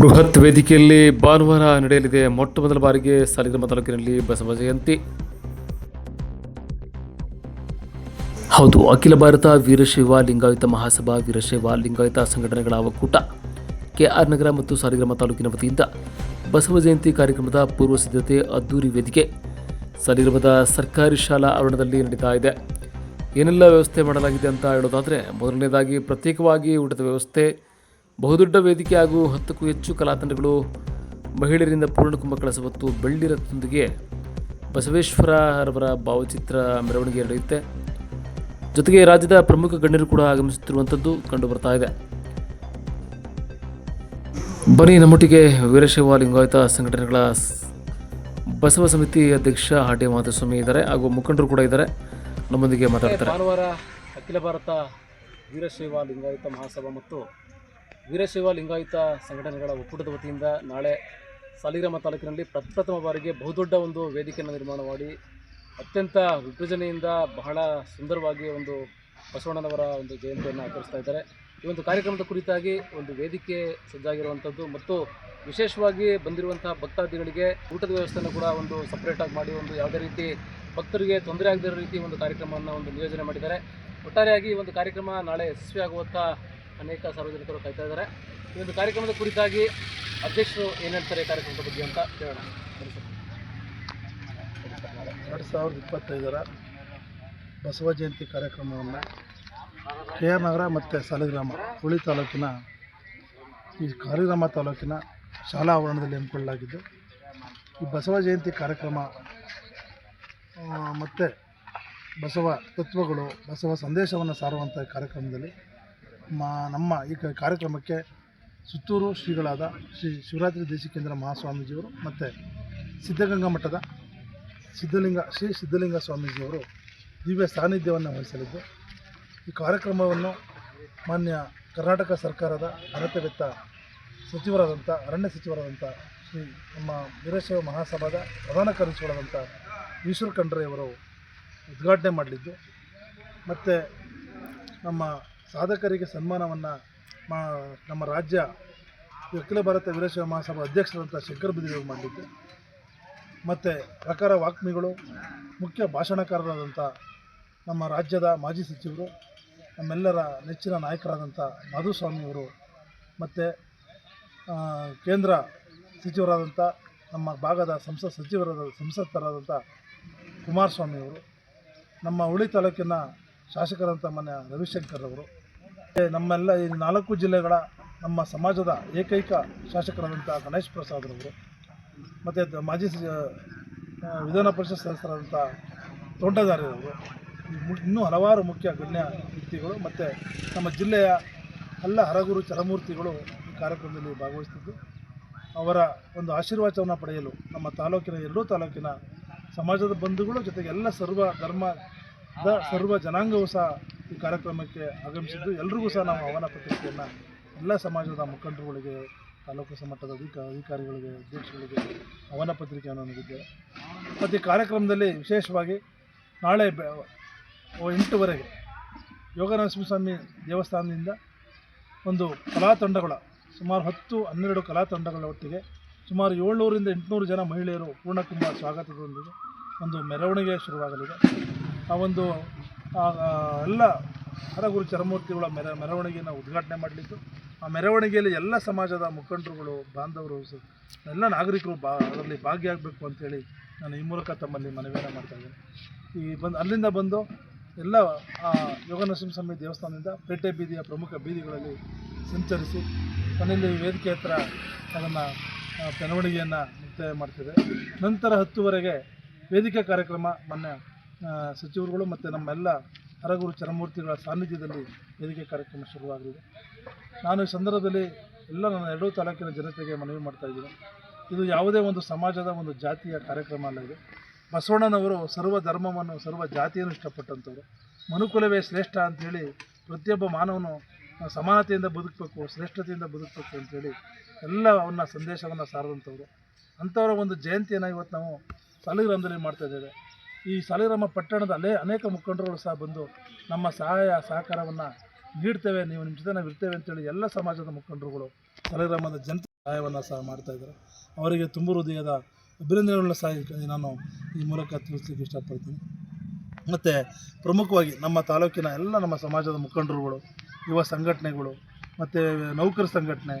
ಬೃಹತ್ ವೇದಿಕೆಯಲ್ಲಿ ಭಾನುವಾರ ನಡೆಯಲಿದೆ. ಮೊಟ್ಟ ಮೊದಲ ಬಾರಿಗೆ ಸಾಲಿಗ್ರಾಮ ತಾಲೂಕಿನಲ್ಲಿ ಬಸವ ಜಯಂತಿ. ಹೌದು, ಅಖಿಲ ಭಾರತ ವೀರಶೈವ ಲಿಂಗಾಯತ ಮಹಾಸಭಾ ವೀರಶೈವ ಲಿಂಗಾಯತ ಸಂಘಟನೆಗಳ ಒಕ್ಕೂಟ. ಕೆಆರ್ ನಗರ ಮತ್ತು ಸಾಲಿಗ್ರಾಮ ತಾಲೂಕಿನ ವತಿಯಿಂದ ಬಸವ ಜಯಂತಿ ಕಾರ್ಯಕ್ರಮದ ಪೂರ್ವ ಸಿದ್ಧತೆ ಅದ್ದೂರಿ ವೇದಿಕೆ ಸಾಲಿಗ್ರಾಮದ ಸರ್ಕಾರಿ ಶಾಲಾ ಆವರಣದಲ್ಲಿ ನಡೀತಾ ಇದೆ. ಏನೆಲ್ಲ ವ್ಯವಸ್ಥೆ ಮಾಡಲಾಗಿದೆ ಅಂತ ಹೇಳೋದಾದರೆ, ಮೊದಲನೇದಾಗಿ ಪ್ರತ್ಯೇಕವಾಗಿ ಊಟದ ವ್ಯವಸ್ಥೆ ಬಹುದೊಡ್ಡ ವೇದಿಕೆ ಹಾಗೂ ಹತ್ತಕ್ಕೂ ಹೆಚ್ಚು ಕಲಾತಂಡಗಳು ಮಹಿಳೆಯರಿಂದ ಪೂರ್ಣಕುಂಭ ಕಳಸ ಹೊತ್ತು ಬೆಳ್ಳಿ ಬಸವೇಶ್ವರ ಅವರ ಭಾವಚಿತ್ರ ಮೆರವಣಿಗೆ ನಡೆಯುತ್ತೆ. ಜೊತೆಗೆ ರಾಜ್ಯದ ಪ್ರಮುಖ ಗಣ್ಯರು ಕೂಡ ಆಗಮಿಸುತ್ತಿರುವಂಥದ್ದು ಕಂಡು ಬರ್ತಾ ಇದೆ. ಬನಿ ನಮ್ಮೊಟ್ಟಿಗೆ ವೀರಶೈವ ಲಿಂಗಾಯತ ಸಂಘಟನೆಗಳ ಬಸವ ಸಮಿತಿ ಅಧ್ಯಕ್ಷ ಡಿ ಮಾಧುಸ್ವಾಮಿ ಇದ್ದಾರೆ ಹಾಗೂ ಮುಖಂಡರು ಕೂಡ ಇದ್ದಾರೆ. ನಮ್ಮೊಂದಿಗೆ ಮಾತಾಡ್ತಾರೆ. ಭಾನುವಾರ ಅಖಿಲ ಭಾರತ ವೀರಶೈವ ಲಿಂಗಾಯತ ಮಹಾಸಭಾ ಮತ್ತು ವೀರಶೈವ ಲಿಂಗಾಯತ ಸಂಘಟನೆಗಳ ಒಕ್ಕೂಟದ ವತಿಯಿಂದ ನಾಳೆ ಸಾಲಿಗ್ರಾಮ ತಾಲೂಕಿನಲ್ಲಿ ಪ್ರಪ್ರಥಮ ಬಾರಿಗೆ ಬಹುದೊಡ್ಡ ಒಂದು ವೇದಿಕೆಯನ್ನು ನಿರ್ಮಾಣ ಮಾಡಿ ಅತ್ಯಂತ ವಿಭಜನೆಯಿಂದ ಬಹಳ ಸುಂದರವಾಗಿ ಒಂದು ಬಸವಣ್ಣನವರ ಒಂದು ಜಯಂತಿಯನ್ನು ಆಚರಿಸ್ತಾ ಇದ್ದಾರೆ. ಈ ಒಂದು ಕಾರ್ಯಕ್ರಮದ ಕುರಿತಾಗಿ ಒಂದು ವೇದಿಕೆ ಸಜ್ಜಾಗಿರುವಂಥದ್ದು ಮತ್ತು ವಿಶೇಷವಾಗಿ ಬಂದಿರುವಂತಹ ಭಕ್ತಾದಿಗಳಿಗೆ ಊಟದ ವ್ಯವಸ್ಥೆಯನ್ನು ಕೂಡ ಒಂದು ಸಪ್ರೇಟಾಗಿ ಮಾಡಿ ಒಂದು ಯಾವುದೇ ರೀತಿ ಭಕ್ತರಿಗೆ ತೊಂದರೆ ಆಗದಿರೋ ರೀತಿ ಒಂದು ಕಾರ್ಯಕ್ರಮವನ್ನು ಒಂದು ನಿಯೋಜನೆ ಮಾಡಿದ್ದಾರೆ. ಒಟ್ಟಾರೆಯಾಗಿ ಈ ಒಂದು ಕಾರ್ಯಕ್ರಮ ನಾಳೆ ಯಶಸ್ವಿಯಾಗುವಂಥ ಅನೇಕ ಸಾರ್ವಜನಿಕರು ಕಾಯ್ತಾ ಇದ್ದಾರೆ ಈ ಒಂದು ಕಾರ್ಯಕ್ರಮದ ಕುರಿತಾಗಿ ಅಧ್ಯಕ್ಷರು ಏನು ಹೇಳ್ತಾರೆ ಕಾರ್ಯಕ್ರಮದ ಬಗ್ಗೆ ಅಂತ ಕೇಳೋಣ. ಎರಡು ಸಾವಿರದ ಇಪ್ಪತ್ತೈದರ ಬಸವ ಜಯಂತಿ ಕಾರ್ಯಕ್ರಮವನ್ನು ಕೆ ಆರ್ ನಗರ ಮತ್ತು ಸಾಲಿಗ್ರಾಮ ಹುಳಿ ತಾಲೂಕಿನ ಈ ಕಾರಿಗ್ರಾಮ ತಾಲೂಕಿನ ಶಾಲಾ ಆವರಣದಲ್ಲಿ ಹಮ್ಮಿಕೊಳ್ಳಲಾಗಿದ್ದು, ಈ ಬಸವ ಜಯಂತಿ ಕಾರ್ಯಕ್ರಮ ಮತ್ತು ಬಸವ ತತ್ವಗಳು, ಬಸವ ಸಂದೇಶವನ್ನು ಸಾರುವಂಥ ಕಾರ್ಯಕ್ರಮದಲ್ಲಿ ಮಾ ನಮ್ಮ ಈ ಕಾರ್ಯಕ್ರಮಕ್ಕೆ ಸುತ್ತೂರು ಶ್ರೀಗಳಾದ ಶ್ರೀ ಶಿವರಾತ್ರಿ ದೇಶಿಕೇಂದ್ರ ಮಹಾಸ್ವಾಮೀಜಿಯವರು ಮತ್ತು ಸಿದ್ಧಗಂಗಾ ಮಠದ ಸಿದ್ಧಲಿಂಗ, ಶ್ರೀ ಸಿದ್ಧಲಿಂಗ ಸ್ವಾಮೀಜಿಯವರು ದಿವ್ಯ ಸಾನ್ನಿಧ್ಯವನ್ನು ವಹಿಸಲಿದ್ದು, ಈ ಕಾರ್ಯಕ್ರಮವನ್ನು ಮಾನ್ಯ ಕರ್ನಾಟಕ ಸರ್ಕಾರದ ಅನತ್ಯವೆತ್ತ ಸಚಿವರಾದಂಥ, ಅರಣ್ಯ ಸಚಿವರಾದಂಥ ಶ್ರೀ ನಮ್ಮ ವೀರಶೈವ ಮಹಾಸಭಾದ ಪ್ರಧಾನ ಕಾರ್ಯದರ್ಶಿಗಳಾದಂಥ ಈಶ್ವರ ಖಂಡ್ರೆಯವರು ಉದ್ಘಾಟನೆ ಮಾಡಲಿದ್ದು, ಮತ್ತು ನಮ್ಮ ಸಾಧಕರಿಗೆ ಸನ್ಮಾನವನ್ನು ಮಾ ನಮ್ಮ ರಾಜ್ಯ ಅಖಿಲ ಭಾರತ ವೀರಶೈವ ಮಹಾಸಭಾ ಅಧ್ಯಕ್ಷರಂಥ ಶಂಕರ್ ಬಿದಿಯವರು ಮಾಡಿದ್ದೆ. ಮತ್ತು ಪ್ರಕಾರ ವಾಕ್ಮಿಗಳು, ಮುಖ್ಯ ಭಾಷಣಕಾರರಾದಂಥ ನಮ್ಮ ರಾಜ್ಯದ ಮಾಜಿ ಸಚಿವರು, ನಮ್ಮೆಲ್ಲರ ನೆಚ್ಚಿನ ನಾಯಕರಾದಂಥ ಮಾಧುಸ್ವಾಮಿಯವರು ಮತ್ತು ಕೇಂದ್ರ ಸಚಿವರಾದಂಥ ನಮ್ಮ ಭಾಗದ ಸಂಸತ್ ಸಚಿವರಾದ, ಸಂಸತ್ತರಾದಂಥ ಕುಮಾರಸ್ವಾಮಿಯವರು ನಮ್ಮ ಹುಳಿ ತಾಲೂಕಿನ ಶಾಸಕರಂಥ ಮನೆ ರವಿಶಂಕರ್ ಅವರು ನಮ್ಮೆಲ್ಲ ಈ ನಾಲ್ಕು ಜಿಲ್ಲೆಗಳ ನಮ್ಮ ಸಮಾಜದ ಏಕೈಕ ಶಾಸಕರಾದಂಥ ಗಣೇಶ್ ಪ್ರಸಾದ್ರವರು ಮತ್ತು ಮಾಜಿ ವಿಧಾನ ಪರಿಷತ್ ಸದಸ್ಯರಾದಂಥ ತೋಂಟದಾರ್ಯರವರು ಮು- ಇನ್ನೂ ಹಲವಾರು ಮುಖ್ಯ ಗಣ್ಯ ವ್ಯಕ್ತಿಗಳು ಮತ್ತು ನಮ್ಮ ಜಿಲ್ಲೆಯ ಎಲ್ಲ ಹರಗುರು ಚರಮೂರ್ತಿಗಳು ಈ ಕಾರ್ಯಕ್ರಮದಲ್ಲಿ ಭಾಗವಹಿಸ್ತಿದ್ದು. ಅವರ ಒಂದು ಆಶೀರ್ವಾದವನ್ನು ಪಡೆಯಲು ನಮ್ಮ ತಾಲೂಕಿನ ಎರಡೂ ತಾಲೂಕಿನ ಸಮಾಜದ ಬಂಧುಗಳು ಜೊತೆಗೆ ಎಲ್ಲ ಸರ್ವ ಧರ್ಮದ ಸರ್ವ ಜನಾಂಗವೂ ಸಹ ಈ ಕಾರ್ಯಕ್ರಮಕ್ಕೆ ಆಗಮಿಸಿದ್ದು ಎಲ್ರಿಗೂ ಸಹ ನಾವು ಆಹ್ವಾನ ಪತ್ರಿಕೆಯನ್ನು ಎಲ್ಲ ಸಮಾಜದ ಮುಖಂಡರುಗಳಿಗೆ, ತಾಲೂಕು ಮಟ್ಟದ ಅಧಿಕ ಅಧಿಕಾರಿಗಳಿಗೆ, ಅಧ್ಯಕ್ಷಗಳಿಗೆ ಆಹ್ವಾನ ಪತ್ರಿಕೆಯನ್ನು ನೀಡಿದ್ದೇವೆ. ಮತ್ತು ಈ ಕಾರ್ಯಕ್ರಮದಲ್ಲಿ ವಿಶೇಷವಾಗಿ ನಾಳೆ ಎಂಟುವರೆಗೆ ಯೋಗನರಸಿಂಹಸ್ವಾಮಿ ದೇವಸ್ಥಾನದಿಂದ ಒಂದು ಕಲಾ ತಂಡಗಳ, ಸುಮಾರು ಹತ್ತು, ಹನ್ನೆರಡು ಕಲಾ ತಂಡಗಳ ಒಟ್ಟಿಗೆ ಸುಮಾರು ಏಳ್ನೂರಿಂದ ಎಂಟುನೂರು ಜನ ಮಹಿಳೆಯರು ಪೂರ್ಣಕುಂಭ ಸ್ವಾಗತದೊಂದಿಗೆ ಒಂದು ಮೆರವಣಿಗೆ ಶುರುವಾಗಲಿದೆ. ಆ ಒಂದು ಎಲ್ಲ ಹರಗುರು ಚರಮೂರ್ತಿಗಳ ಮೆರ ಮೆರವಣಿಗೆಯನ್ನು ಉದ್ಘಾಟನೆ ಮಾಡಲಿದ್ದು ಆ ಮೆರವಣಿಗೆಯಲ್ಲಿ ಎಲ್ಲ ಸಮಾಜದ ಮುಖಂಡರುಗಳು, ಬಾಂಧವರು ಎಲ್ಲ ನಾಗರಿಕರು ಬಾ, ಅದರಲ್ಲಿ ಭಾಗಿಯಾಗಬೇಕು ಅಂತೇಳಿ ನಾನು ಈ ಮೂಲಕ ತಮ್ಮಲ್ಲಿ ಮನವಿಯನ್ನು ಮಾಡ್ತಾ ಇದ್ದೇನೆ. ಈ ಬಂದು, ಅಲ್ಲಿಂದ ಬಂದು ಎಲ್ಲ, ಆ, ಯೋಗ ನರಸಿಂಹಸ್ವಾಮಿ ದೇವಸ್ಥಾನದಿಂದ ಪೇಟೆ ಬೀದಿಯ ಪ್ರಮುಖ ಬೀದಿಗಳಲ್ಲಿ ಸಂಚರಿಸಿ ಮನೆಯಲ್ಲಿ ವೇದಿಕೆ ಹತ್ರ ಅದನ್ನು ಮೆರವಣಿಗೆಯನ್ನು ಮುಕ್ತಾಯ ಮಾಡ್ತಿದೆ. ನಂತರ ಹತ್ತುವರೆಗೆ ವೇದಿಕೆ ಕಾರ್ಯಕ್ರಮ ಮೊನ್ನೆ ಸಚಿವರುಗಳು ಮತ್ತು ನಮ್ಮೆಲ್ಲ ಹರಗುರು ಚರಮೂರ್ತಿಗಳ ಸಾನ್ನಿಧ್ಯದಲ್ಲಿ ವೇದಿಕೆ ಕಾರ್ಯಕ್ರಮ ಶುರುವಾಗಲಿದೆ. ನಾನು ಈ ಸಂದರ್ಭದಲ್ಲಿ ಎಲ್ಲ ನನ್ನ ಎರಡೂ ತಾಲೂಕಿನ ಜನತೆಗೆ ಮನವಿ ಮಾಡ್ತಾ ಇದ್ದೀನಿ. ಇದು ಯಾವುದೇ ಒಂದು ಸಮಾಜದ ಒಂದು ಜಾತಿಯ ಕಾರ್ಯಕ್ರಮ ಅಲ್ಲ ಇದು. ಬಸವಣ್ಣನವರು ಸರ್ವ ಧರ್ಮವನ್ನು, ಸರ್ವ ಜಾತಿಯನ್ನು ಇಷ್ಟಪಟ್ಟಂಥವ್ರು. ಮನುಕುಲವೇ ಶ್ರೇಷ್ಠ ಅಂಥೇಳಿ ಪ್ರತಿಯೊಬ್ಬ ಮಾನವನು ಸಮಾನತೆಯಿಂದ ಬದುಕಬೇಕು, ಶ್ರೇಷ್ಠತೆಯಿಂದ ಬದುಕಬೇಕು ಅಂಥೇಳಿ ಎಲ್ಲ ಅವನ ಸಂದೇಶವನ್ನು ಸಾರದಂಥವ್ರು. ಅಂಥವರ ಒಂದು ಜಯಂತಿಯನ್ನು ಇವತ್ತು ನಾವು ಸಾಲಿಗ್ರಾಮದಲ್ಲಿ ಮಾಡ್ತಾ ಇದ್ದೇವೆ. ಈ ಸಾಲಿಗ್ರಾಮ ಪಟ್ಟಣದ ಅಲ್ಲೇ ಅನೇಕ ಮುಖಂಡರುಗಳು ಸಹ ಬಂದು ನಮ್ಮ ಸಹಾಯ ಸಹಕಾರವನ್ನು ನೀಡ್ತೇವೆ, ನೀವು ನಿಮ್ಮ ಜೊತೆ ನಾವು ಇರ್ತೇವೆ ಅಂತೇಳಿ ಎಲ್ಲ ಸಮಾಜದ ಮುಖಂಡರುಗಳು ಸಾಲಿಗ್ರಾಮದ ಜನತೆ ಸಹಾಯವನ್ನು ಸಹ ಮಾಡ್ತಾಯಿದ್ದಾರೆ ಅವರಿಗೆ ತುಂಬ ಹೃದಯದ ಅಭಿನಂದನೆಗಳನ್ನ ಸಹ ನಾನು ಈ ಮೂಲಕ ತಿಳಿಸ್ಲಿಕ್ಕೆ ಇಷ್ಟಪಡ್ತೀನಿ. ಮತ್ತು ಪ್ರಮುಖವಾಗಿ ನಮ್ಮ ತಾಲೂಕಿನ ಎಲ್ಲ ನಮ್ಮ ಸಮಾಜದ ಮುಖಂಡರುಗಳು, ಯುವ ಸಂಘಟನೆಗಳು, ಮತ್ತು ನೌಕರ ಸಂಘಟನೆ,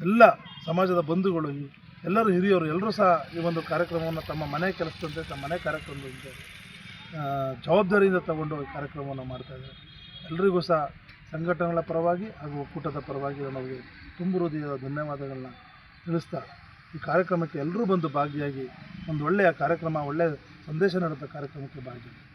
ಎಲ್ಲ ಸಮಾಜದ ಬಂಧುಗಳು ಎಲ್ಲರೂ ಹಿರಿಯರು, ಎಲ್ಲರೂ ಸಹ ಈ ಒಂದು ಕಾರ್ಯಕ್ರಮವನ್ನು ತಮ್ಮ ಮನೆ ಕೆಲಸದಂತೆ, ತಮ್ಮ ಮನೆ ಕಾರ್ಯಕ್ರಮದಂತೆ ಜವಾಬ್ದಾರಿಯಿಂದ ತಗೊಂಡು ಈ ಕಾರ್ಯಕ್ರಮವನ್ನು ಮಾಡ್ತಾಯಿದ್ದಾರೆ ಎಲ್ರಿಗೂ ಸಹ ಸಂಘಟನೆಗಳ ಪರವಾಗಿ ಹಾಗೂ ಒಕ್ಕೂಟದ ಪರವಾಗಿ ನಮಗೆ ತುಂಬು ತುಂಬ ಹೃದಯದ ಧನ್ಯವಾದಗಳನ್ನ ತಿಳಿಸ್ತಾ ಈ ಕಾರ್ಯಕ್ರಮಕ್ಕೆ ಎಲ್ಲರೂ ಬಂದು ಭಾಗಿಯಾಗಿ ಒಂದು ಒಳ್ಳೆಯ ಕಾರ್ಯಕ್ರಮ, ಒಳ್ಳೆಯ ಸಂದೇಶ ನೀಡುವಂಥ ಕಾರ್ಯಕ್ರಮಕ್ಕೆ ಭಾಗಿಯಾಗಿ.